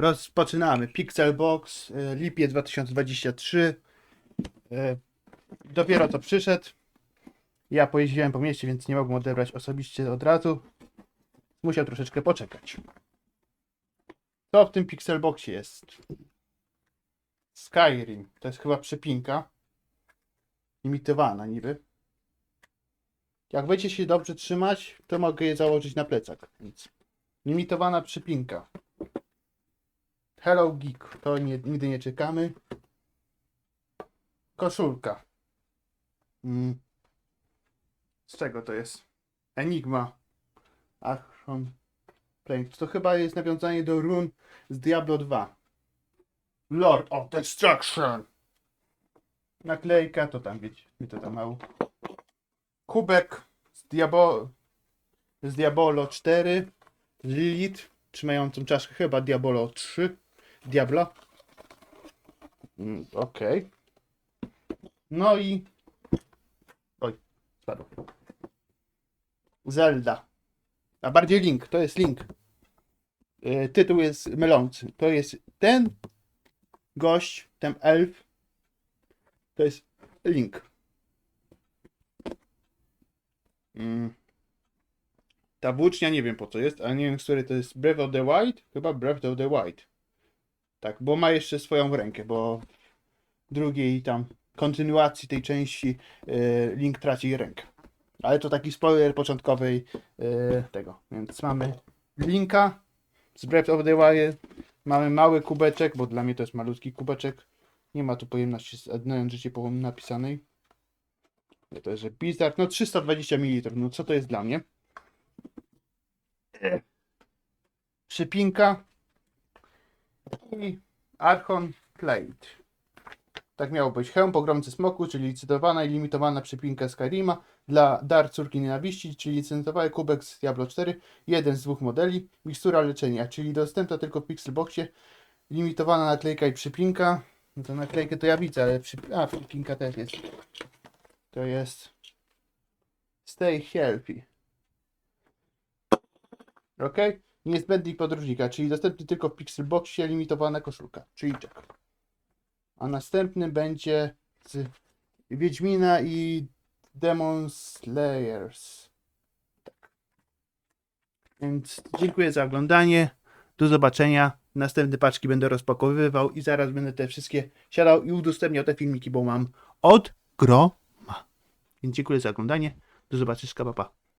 Rozpoczynamy. Pixelbox, y, lipiec 2023. Y, Dopiero co przyszedł. Ja pojeździłem po mieście, więc nie mogłem odebrać osobiście od razu. Musiał troszeczkę poczekać. Co w tym Pixelboxie jest? Skyrim. To jest chyba przypinka. Limitowana niby. Jak będziecie się dobrze trzymać, to mogę je założyć na plecak. Więc limitowana przypinka. Hello Geek. To nie, nigdy nie czekamy. Koszulka. Mm. Z czego to jest? Enigma. Achron. Plank. To chyba jest nawiązanie do run z Diablo 2. Lord of Destruction. Naklejka, to tam wiecie, mi to tam mało. Kubek z, Diabo... z Diabolo 4. Lilith, trzymającą czaszkę, chyba Diabolo 3. Diablo. Mm, Okej. No i... Oj, spadło. Zelda. A bardziej Link, to jest Link. Yy, tytuł jest mylący. To jest ten gość, ten elf. To jest Link. Mm. Ta włócznia nie wiem po co jest, ale nie wiem, który to jest Breath of the Wild. Chyba Breath of the Wild. Tak, bo ma jeszcze swoją rękę, bo drugiej tam kontynuacji tej części yy, Link traci rękę. Ale to taki spoiler początkowej yy, tego. Więc mamy Linka z Breath of the Wild. Mamy mały kubeczek, bo dla mnie to jest malutki kubeczek. Nie ma tu pojemności z życie napisanej. To jest, że Blizzard, no 320 ml, no co to jest dla mnie? Przypinka i Archon Plate. Tak miało być. Hełm pogromcy smoku, czyli licytowana i limitowana przypinka Skyrima dla dar córki nienawiści, czyli licencjonowały kubek z Diablo 4, jeden z dwóch modeli, mikstura leczenia, czyli dostępna tylko w Pixelboxie, limitowana naklejka i przypinka. No to naklejkę to ja widzę, ale przy... A, przypinka też jest. To jest Stay Healthy. Ok? Niezbędnik podróżnika, czyli dostępny tylko w Pixelboxie, limitowana koszulka, czyli czek. A następny będzie z Wiedźmina i Demon Slayers. Tak. Więc dziękuję za oglądanie. Do zobaczenia. Następne paczki będę rozpakowywał i zaraz będę te wszystkie siadał i udostępniał te filmiki, bo mam od groma. Więc dziękuję za oglądanie. Do zobaczenia, pa. pa.